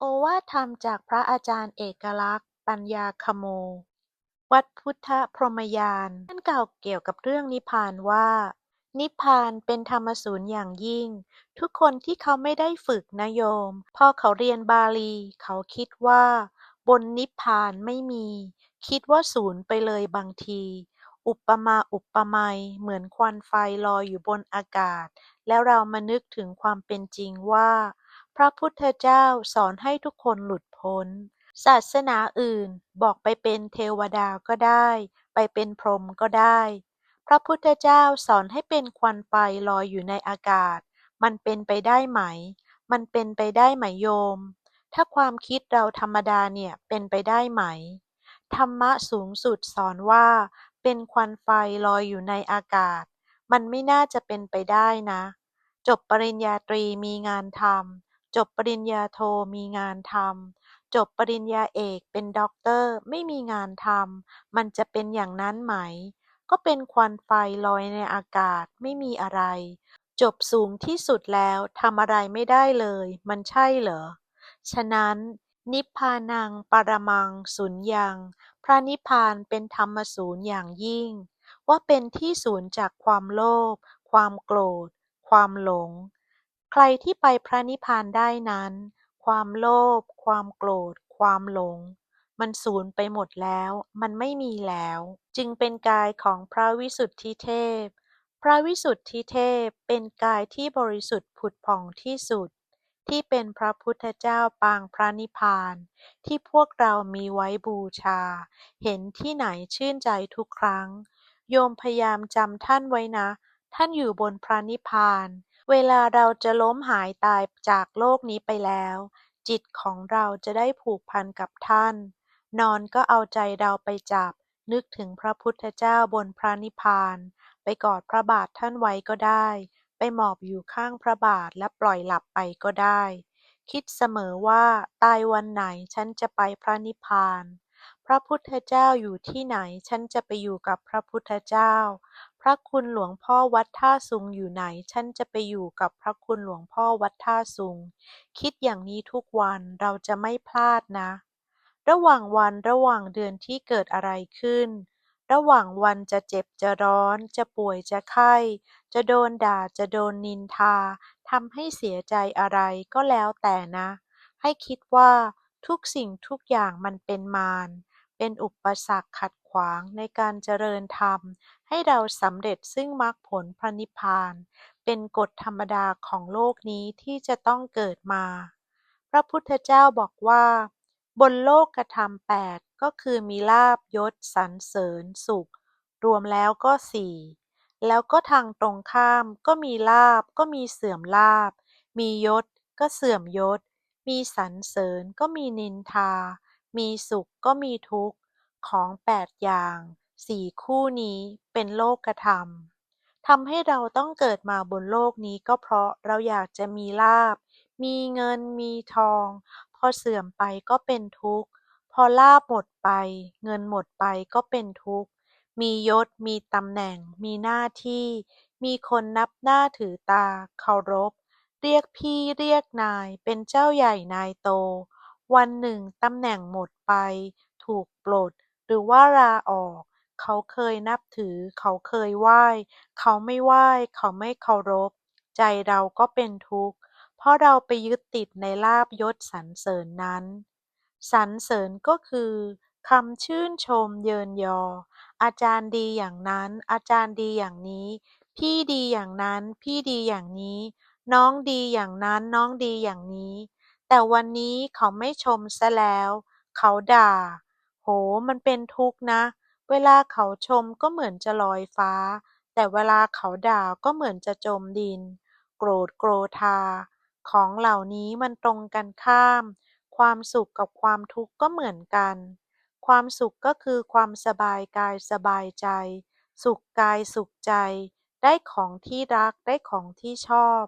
โอวาทธรรมจากพระอาจารย์เอกลักษณ์ ปัญญาคโม วัดพุทธพรหมยาน ท่านกล่าวเกี่ยวกับเรื่องนิพพานว่า นิพพานเป็นธรรมศูนย์อย่างยิ่ง ทุกคนที่เขาไม่ได้ฝึกนะโยม พอเขาเรียนบาลี เขาคิดว่า บนนิพพานไม่มี คิดว่าศูนย์ไปเลยบางที อุปมาอุปไมยเหมือนควันไฟลอยอยู่บนอากาศ แล้วเรามานึกถึงความเป็นจริงว่า พระพุทธเจ้าสอนให้ทุกคนหลุดพ้น ศาสนาอื่นบอกไปเป็นเทวดาก็ได้ ไปเป็นพรหมก็ได้ พระพุทธเจ้าสอนให้เป็นควันไฟลอยอยู่ในอากาศ มันเป็นไปได้ไหม มันเป็นไปได้ไหมโยม ถ้าความคิดเราธรรมดาเนี่ยเป็นไปได้ไหม ธรรมะสูงสุดสอนว่า เป็นควันไฟลอยอยู่ในอากาศ มันไม่น่าจะเป็นไปได้นะ จบปริญญาตรีมีงานทำ จบปริญญาโทมีงานทำ จบปริญญาเอกเป็นด็อกเตอร์ไม่มีงานทำ มันจะเป็นอย่างนั้นไหม ก็เป็นควันไฟลอยในอากาศไม่มีอะไร จบสูงที่สุดแล้วทำอะไรไม่ได้เลย มันใช่เหรอ ฉะนั้น นิพพานังปรมังสุญญัง พระนิพพานเป็นธรรมศูนย์อย่างยิ่ง ว่าเป็นที่ศูนย์จากความโลภ ความโกรธ ความหลง ใครที่ไปพระนิพพานได้นั้น ความโลภ ความโกรธ ความหลง มันสูญไปหมดแล้ว มันไม่มีแล้ว จึงเป็นกายของพระวิสุทธิเทพ พระวิสุทธิเทพเป็นกายที่บริสุทธิ์ผุดผ่องที่สุด ที่เป็นพระพุทธเจ้าปางพระนิพพาน ที่พวกเรามีไว้บูชา เห็นที่ไหนชื่นใจทุกครั้ง โยมพยายามจำท่านไว้นะ ท่านอยู่บนพระนิพพาน เวลาเราจะล้มหายตายจากโลกนี้ไปแล้ว จิตของเราจะได้ผูกพันกับท่าน นอนก็เอาใจเราไปจับ นึกถึงพระพุทธเจ้าบนพระนิพพาน ไปกอดพระบาทท่านไว้ก็ได้ ไปหมอบอยู่ข้างพระบาทและปล่อยหลับไปก็ได้ คิดเสมอว่าตายวันไหนฉันจะไปพระนิพพานพระพุทธเจ้าอยู่ที่ไหน ฉันจะไปอยู่กับพระพุทธเจ้า ระคุณหลวงพ่อวัดท่าซุงอยู่ไหน ฉันจะไปอยู่กับพระคุณหลวงพ่อวัดท่าซุง คิดอย่างนี้ทุกวันเราจะไม่พลาดนะ ระหว่างวันระหว่างเดือนที่เกิดอะไรขึ้น ระหว่างวันจะเจ็บจะร้อน จะป่วยจะไข้ จะโดนด่าจะโดนนินทาทำให้เสียใจอะไรก็แล้วแต่นะ ให้คิดว่าทุกสิ่งทุกอย่างมันเป็นมาร เป็นอุปสรรคขัดขวางในการเจริญธรรม ให้เราสำเร็จซึ่งมรรคผลพระนิพพาน เป็นกฎธรรมดาของโลกนี้ที่จะต้องเกิดมา พระพุทธเจ้าบอกว่า บนโลกธรรมแปดก็คือมีลาภยศสรรเสริญสุข รวมแล้วก็สี่แล้วก็ทางตรงข้ามก็มีลาภก็มีเสื่อมลาภมียศก็เสื่อมยศ มีสรรเสริญก็มีนินทา มีสุขก็มีทุกข์ ของแปดอย่างสี่คู่นี้เป็นโลกธรรมทำให้เราต้องเกิดมาบนโลกนี้ก็เพราะเราอยากจะมีลาภมีเงิน มีทอง พอเสื่อมไปก็เป็นทุกข์ พอลาภหมดไป เงินหมดไปก็เป็นทุกข์ มียศ มีตำแหน่ง มีหน้าที่ มีคนนับหน้าถือตา เคารพ เรียกพี่เรียกนาย เป็นเจ้าใหญ่นายโต วันหนึ่งตำแหน่งหมดไป ถูกปลด หรือว่าลาออก เขาเคยนับถือ เขาเคยไหว้ เขาไม่ไหว้ เขาไม่เคารพ ใจเราก็เป็นทุกข์ เพราะเราไปยึดติดในลาภยศสรรเสริญนั้น สรรเสริญก็คือคำชื่นชมเยินยอ อาจารย์ดีอย่างนั้น อาจารย์ดีอย่างนี้ พี่ดีอย่างนั้น พี่ดีอย่างนี้ น้องดีอย่างนั้น น้องดีอย่างนี้ แต่วันนี้เขาไม่ชมซะแล้ว เขาด่า โห มันเป็นทุกข์นะ เวลาเขาชมก็เหมือนจะลอยฟ้า แต่เวลาเขาด่าก็เหมือนจะจมดิน โกรธโกรธา ของเหล่านี้มันตรงกันข้าม ความสุขกับความทุกข์ก็เหมือนกัน ความสุขก็คือความสบายกายสบายใจ สุขกายสุขใจ ได้ของที่รักได้ของที่ชอบ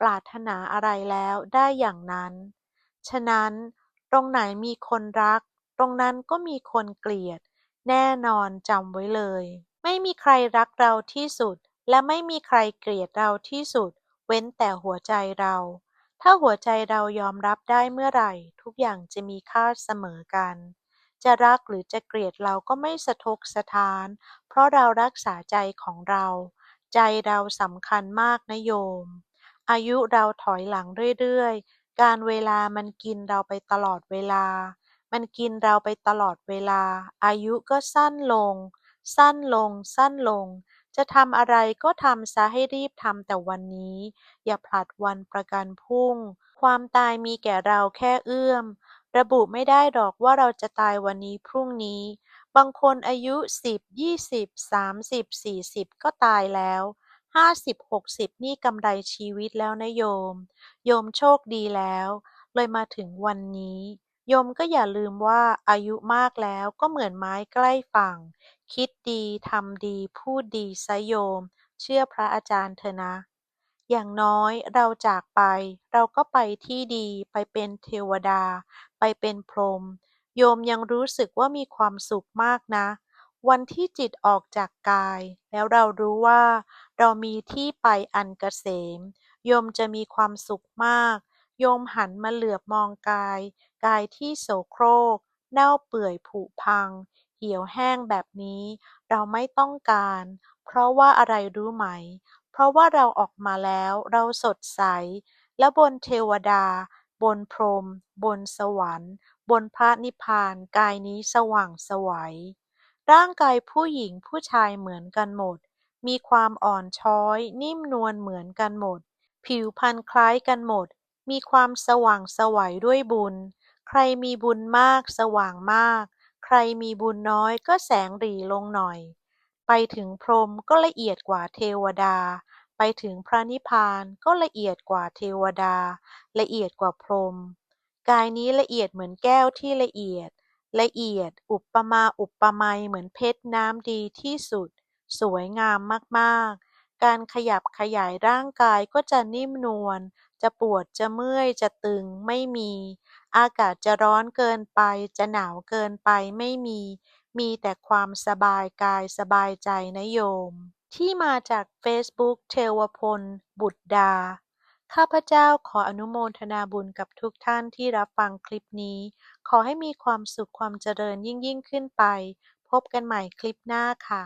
ปรารถนาอะไรแล้วได้อย่างนั้น ฉะนั้นตรงไหนมีคนรัก ตรงนั้นก็มีคนเกลียด แน่นอนจำไว้เลย ไม่มีใครรักเราที่สุด และไม่มีใครเกลียดเราที่สุด เว้นแต่หัวใจเรา ถ้าหัวใจเรายอมรับได้เมื่อไหร่ ทุกอย่างจะมีค่าเสมอกัน จะรักหรือจะเกลียดเราก็ไม่สะทกสะท้าน เพราะเรารักษาใจของเรา ใจเราสำคัญมากนะโยม อายุเราถอยหลังเรื่อย ๆ การเวลามันกินเราไปตลอดเวลา มันกินเราไปตลอดเวลา อายุก็สั้นลง สั้นลง สั้นลง จะทำอะไรก็ทำซะให้รีบทำแต่วันนี้ อย่าผลัดวันประกันพรุ่ง ความตายมีแก่เราแค่เอื้อม ระบุไม่ได้หรอกว่าเราจะตายวันนี้พรุ่งนี้ บางคนอายุสิบยี่สิบสามสิบสี่สิบก็ตายแล้ว ห้าสิบหกสิบนี่กำไรชีวิตแล้วนะโยม โยมโชคดีแล้ว เลยมาถึงวันนี้ โยมก็อย่าลืมว่าอายุมากแล้วก็เหมือนไม้ใกล้ฝั่ง คิดดีทำดีพูดดีซะโยม เชื่อพระอาจารย์เถอะนะ อย่างน้อยเราจากไป เราก็ไปที่ดีไปเป็นเทวดา ไปเป็นพรหมโยมยังรู้สึกว่ามีความสุขมากนะ วันที่จิตออกจากกาย แล้วเรารู้ว่า เรามีที่ไปอันเกษม โยมจะมีความสุขมาก โยมหันมาเหลือบมองกาย กายที่โสโครก เน่าเปื่อยผุพัง เหี่ยวแห้งแบบนี้ เราไม่ต้องการ เพราะว่าอะไรรู้ไหม เพราะว่าเราออกมาแล้ว เราสดใส และบนเทวดา บนพรหม บนสวรรค์ บนพระนิพพาน กายนี้สว่างสวัย ร่างกายผู้หญิงผู้ชายเหมือนกันหมด มีความอ่อนช้อยนิ่มนวลเหมือนกันหมด ผิวพรรณคล้ายกันหมด มีความสว่างสวยด้วยบุญ ใครมีบุญมากสว่างมาก ใครมีบุญน้อยก็แสงหรี่ลงหน่อย ไปถึงพรหมก็ละเอียดกว่าเทวดา ไปถึงพระนิพพานก็ละเอียดกว่าเทวดา ละเอียดกว่าพรหมกายนี้ละเอียดเหมือนแก้วที่ละเอียด ละเอียด อุปมาอุปไมยเหมือนเพชรน้ำดีที่สุด สวยงามมากๆ การขยับขยายร่างกายก็จะนิ่มนวล จะปวดจะเมื่อยจะตึงไม่มี อากาศจะร้อนเกินไป จะหนาวเกินไปไม่มี มีแต่ความสบายกายสบายใจนะโยม ที่มาจากเฟซบุ๊กเทวพล บุตรดาข้าพเจ้าขออนุโมทนาบุญกับทุกท่านที่รับฟังคลิปนี้ ขอให้มีความสุขความเจริญยิ่งยิ่งขึ้นไป พบกันใหม่คลิปหน้าค่ะ